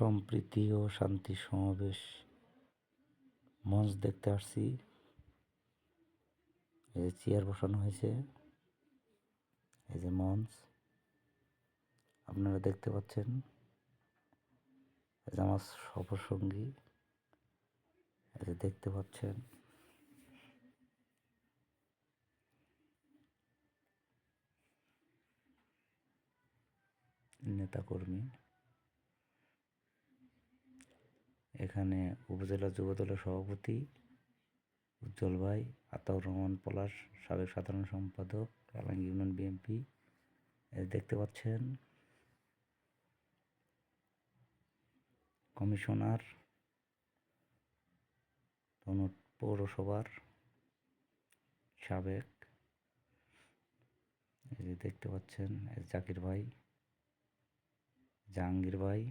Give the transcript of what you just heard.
সম্প্রীতি ও শান্তি সমাবেশ। মঞ্চ দেখতে আসছি। এই যে চেয়ার বসানো হয়েছে। এই যে মঞ্চ। আপনারা দেখতে পাচ্ছেন। এই যে আমার সফরসঙ্গী। এই যে দেখতে পাচ্ছেন। নেতাকর্মী। এখানে উপজেলা যুবদলের সভাপতি উজ্জ্বল ভাই, আতাউর রহমান পলাশ, সাবেক সাধারণ সম্পাদক, কালাং ইউনিয়ন বিএনপি দেখতে পাচ্ছেন কমিশনার ধনুট পৌরসভার সাবেক, এই যে দেখতে পাচ্ছেন জাকির ভাই, জাহাঙ্গীর ভাই